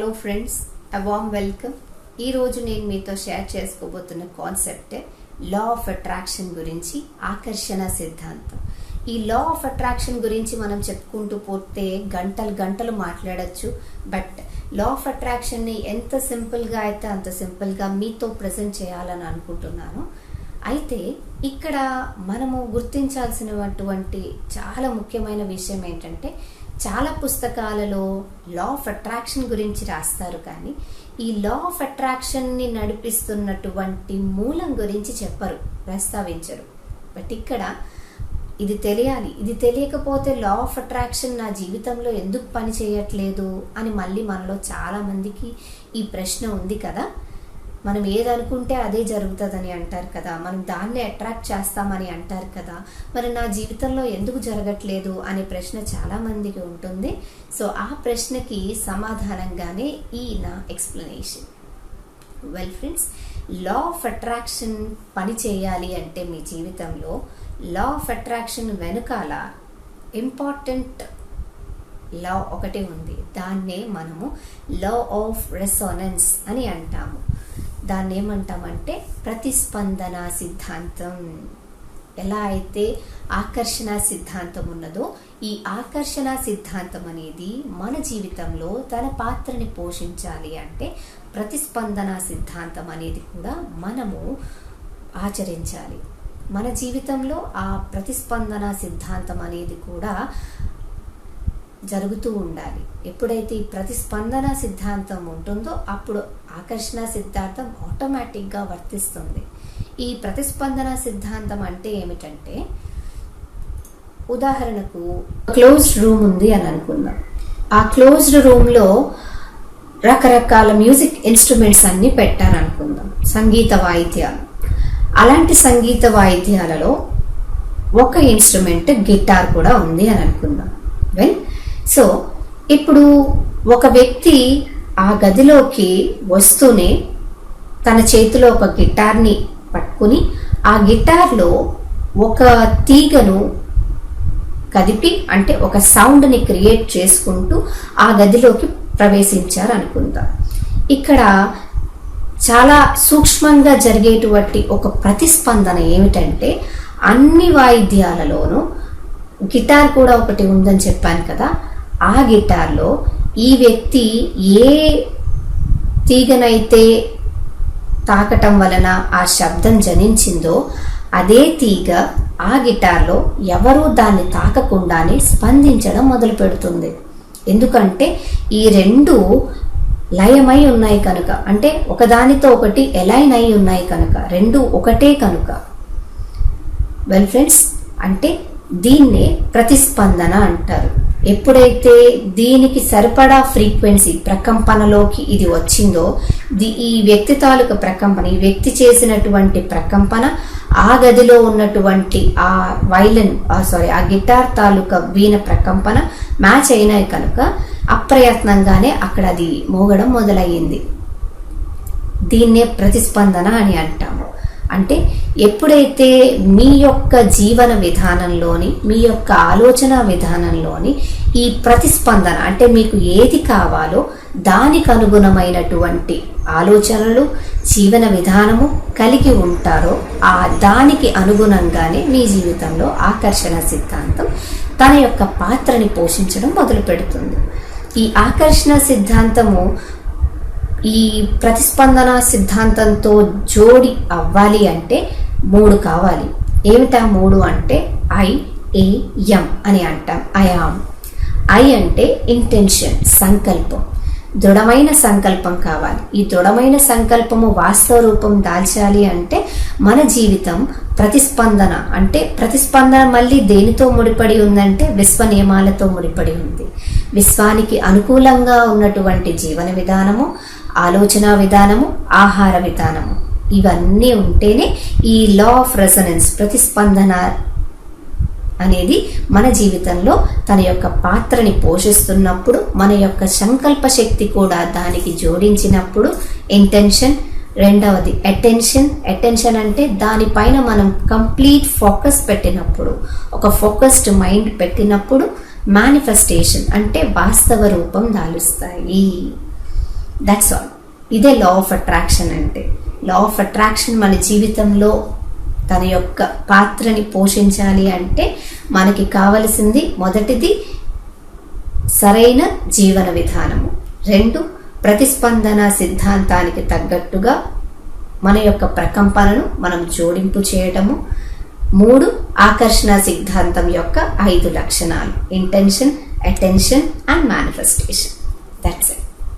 Hello friends అవామ్ వామ్ welcome ఈరోజు నేను మీతో షేర్ చేసుకోబోతున్న కాన్సెప్ట్ లా ఆఫ్ అట్రాక్షన్ గురించి ఆకర్షణ సిద్ధాంతం. ఈ లా ఆఫ్ అట్రాక్షన్ గురించి మనం చెప్పుకుంటూ పోతే గంటలు గంటలు మాట్లాడచ్చు బట్ లా ఆఫ్ అట్రాక్షన్ని ఎంత సింపుల్గా అయితే అంత సింపుల్గా మీతో ప్రజెంట్ చేయాలని అనుకుంటున్నాను. అయితే ఇక్కడ మనము గుర్తించాల్సినటువంటి చాలా ముఖ్యమైన విషయం ఏంటంటే చాలా పుస్తకాలలో లా ఆఫ్ అట్రాక్షన్ గురించి రాస్తారు కానీ ఈ లా ఆఫ్ అట్రాక్షన్ని నడిపిస్తున్నటువంటి మూలం గురించి చెప్పరు ప్రస్తావించరు. బట్ ఇక్కడ ఇది తెలియాలి. ఇది తెలియకపోతే లా ఆఫ్ అట్రాక్షన్ నా జీవితంలో ఎందుకు పని చేయట్లేదు అని మళ్ళీ మనలో చాలామందికి ఈ ప్రశ్న ఉంది కదా. మనం ఏదనుకుంటే అదే జరుగుతుందని అంటారు కదా. మనం దాన్ని అట్రాక్ట్ చేస్తామని అంటారు కదా. మరి నా జీవితంలో ఎందుకు జరగట్లేదు అనే ప్రశ్న చాలా మందికి ఉంటుంది. సో ఆ ప్రశ్నకి సమాధానంగానే ఈ నా explanation. Well friends law of attraction పని చేయాలి అంటే మీ జీవితంలో లా ఆఫ్ అట్రాక్షన్ వెనుకాల ఇంపార్టెంట్ లా ఒకటి ఉంది. దాన్నే మనము లా ఆఫ్ రెసోనెన్స్ అని అంటాము. దాన్ని ఏమంటామంటే ప్రతిస్పందన సిద్ధాంతం. ఎలా అయితే ఆకర్షణ సిద్ధాంతం ఉన్నదో ఈ ఆకర్షణ సిద్ధాంతం అనేది మన జీవితంలో తన పాత్రని పోషించాలి అంటే ప్రతిస్పందన సిద్ధాంతం అనేది కూడా మనము ఆచరించాలి. మన జీవితంలో ఆ ప్రతిస్పందన సిద్ధాంతం అనేది కూడా జరుగుతూ ఉండాలి. ఎప్పుడైతే ఈ ప్రతిస్పందన సిద్ధాంతం ఉంటుందో అప్పుడు ఆకర్షణ సిద్ధాంతం ఆటోమేటిక్గా వర్తిస్తుంది. ఈ ప్రతిస్పందన సిద్ధాంతం అంటే ఏమిటంటే ఉదాహరణకు క్లోజ్డ్ రూమ్ ఉంది అని అనుకుందాం. ఆ క్లోజ్డ్ రూమ్లో రకరకాల మ్యూజిక్ ఇన్స్ట్రుమెంట్స్ అన్నీ పెట్టారనుకుందాం సంగీత వాయిద్యాలు. అలాంటి సంగీత వాయిద్యాలలో ఒక ఇన్స్ట్రుమెంట్ గిటార్ కూడా ఉంది అని అనుకుందాం. సో ఇప్పుడు ఒక వ్యక్తి ఆ గదిలోకి వస్తూనే తన చేతిలో ఒక గిటార్ని పట్టుకుని ఆ గిటార్లో ఒక తీగను కదిపి అంటే ఒక సౌండ్ని క్రియేట్ చేసుకుంటూ ఆ గదిలోకి ప్రవేశించారు అనుకుందాం. ఇక్కడ చాలా సూక్ష్మంగా జరిగేటువంటి ఒక ప్రతిస్పందన ఏమిటంటే అన్ని వాయిద్యాలలోనూ గిటార్ కూడా ఒకటి ఉందని చెప్పాను కదా ఆ గిటార్లో ఈ వ్యక్తి ఏ తీగనైతే తాకటం వలన ఆ శబ్దం జనించిందో అదే తీగ ఆ గిటార్లో ఎవరూ దాన్ని తాకకుండానే స్పందించడం మొదలు పెడుతుంది. ఎందుకంటే ఈ రెండు లయమై ఉన్నాయి కనుక. అంటే ఒకదానితో ఒకటి ఎలైన్ అయి ఉన్నాయి కనుక. రెండు ఒకటే కనుక. వెల్ ఫ్రెండ్స్ అంటే దీన్నే ప్రతిస్పందన అంటారు. ఎప్పుడైతే దీనికి సరిపడా ఫ్రీక్వెన్సీ ప్రకంపనలోకి ఇది వచ్చిందో ది ఈ వ్యక్తి తాలూకు ప్రకంపన ఈ వ్యక్తి చేసినటువంటి ప్రకంపన ఆ గదిలో ఉన్నటువంటి ఆ వైలన్ సారీ ఆ గిటార్ తాలూకా వీణ ప్రకంపన మ్యాచ్ అయినాయి కనుక అప్రయత్నంగానే అక్కడ అది మోగడం మొదలయ్యింది. దీన్నే ప్రతిస్పందన అని అంటాము. అంటే ఎప్పుడైతే మీ యొక్క జీవన విధానంలోని మీ యొక్క ఆలోచన విధానంలోని ఈ ప్రతిస్పందన అంటే మీకు ఏది కావాలో దానికి అనుగుణమైనటువంటి ఆలోచనలు జీవన విధానము కలిగి ఉంటారో ఆ దానికి అనుగుణంగానే మీ జీవితంలో ఆకర్షణ సిద్ధాంతం తన యొక్క పాత్రని పోషించడం మొదలు పెడుతుంది ఈ ఆకర్షణ సిద్ధాంతము ఈ ప్రతిస్పందన సిద్ధాంతంతో జోడి అవ్వాలి అంటే మూడు కావాలి. ఏమిటా మూడు అంటే ఐ ఏ ఎం అని అంటాం. ఐఆమ్ ఐ అంటే ఇంటెన్షన్ సంకల్పం. దృఢమైన సంకల్పం కావాలి. ఈ దృఢమైన సంకల్పము వాస్తవ రూపం దాల్చాలి అంటే మన జీవితం ప్రతిస్పందన. అంటే ప్రతిస్పందన మళ్ళీ దేనితో ముడిపడి ఉందంటే విశ్వ నియమాలతో ముడిపడి ఉంది. విశ్వానికి అనుకూలంగా ఉన్నటువంటి జీవన విధానము ఆలోచన విధానము ఆహార విధానము. ఇవన్నీ ఉంటేనే ఈ లా ఆఫ్ రెసనెన్స్ ప్రతిస్పందన అనేది మన జీవితంలో తన యొక్క పాత్రని పోషిస్తున్నప్పుడు మన యొక్క సంకల్ప శక్తి కూడా దానికి జోడించినప్పుడు ఇంటెన్షన్ రెండవది అటెన్షన్ అటెన్షన్ అంటే దానిపైన మనం కంప్లీట్ ఫోకస్ పెట్టినప్పుడు ఒక ఫోకస్డ్ మైండ్ పెట్టినప్పుడు మేనిఫెస్టేషన్ అంటే వాస్తవ రూపం దాలుస్తాయి. దట్స్ ఆల్ ఇదే లా ఆఫ్ అట్రాక్షన్ అంటే. లా ఆఫ్ అట్రాక్షన్ మన జీవితంలో తన యొక్క పాత్రని పోషించాలి అంటే మనకి కావలసింది మొదటిది సరైన జీవన విధానము. రెండు ప్రతిస్పందన సిద్ధాంతానికి తగ్గట్టుగా మన యొక్క ప్రకంపనను మనం జోడింపు చేయటము. మూడు ఆకర్షణ సిద్ధాంతం యొక్క ఐదు లక్షణాలు. Intention attention and manifestation that's it